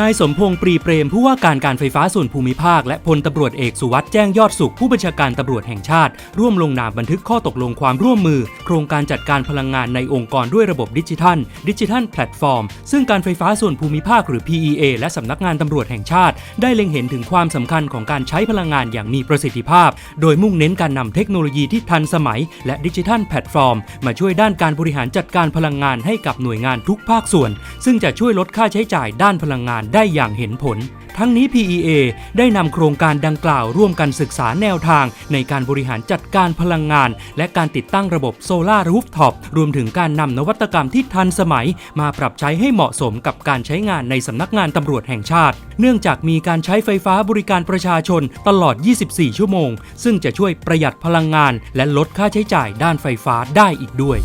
นายสมพงษ์ปรีเปรมผู้ว่าการการไฟฟ้าส่วนภูมิภาค และพลตำรวจเอกสุวัสด์แจ้งยอดสุขผู้บัญชาการตำรวจแห่งชาติ ร่วมลงนามบันทึกข้อตกลงความร่วมมือ โครงการจัดการพลังงานในองค์กรด้วยระบบดิจิทัล ดิจิทัลแพลตฟอร์ม ซึ่งการไฟฟ้าส่วนภูมิภาคหรือ PEA และสำนักงานตำรวจแห่งชาติ ได้เล็งเห็นถึงความสำคัญของการใช้พลังงานอย่างมีประสิทธิภาพ โดยมุ่งเน้นการนำเทคโนโลยีที่ทันสมัย และดิจิทัลแพลตฟอร์ม มาช่วยด้านการบริหารจัดการพลังงานให้กับหน่วยงานทุกภาคส่วน ซึ่งจะช่วยลดค่าใช้จ่ายด้านพลังงานได้อย่างเห็นผล ทั้งนี้ PEA ได้นำโครงการดังกล่าวร่วมกันศึกษาแนวทาง ในการบริหารจัดการพลังงาน และการติดตั้งระบบโซลารูฟท็อปรวมถึงการนำนวัตกรรมที่ทันสมัย มาปรับใช้ให้เหมาะสมกับการใช้งานในสำนักงานตำรวจแห่งชาติ เนื่องจากมีการใช้ไฟฟ้าบริการประชาชนตลอด 24 ชั่วโมง ซึ่งจะช่วยประหยัดพลังงาน และลดค่าใช้จ่ายด้านไฟฟ้าได้อีกด้วย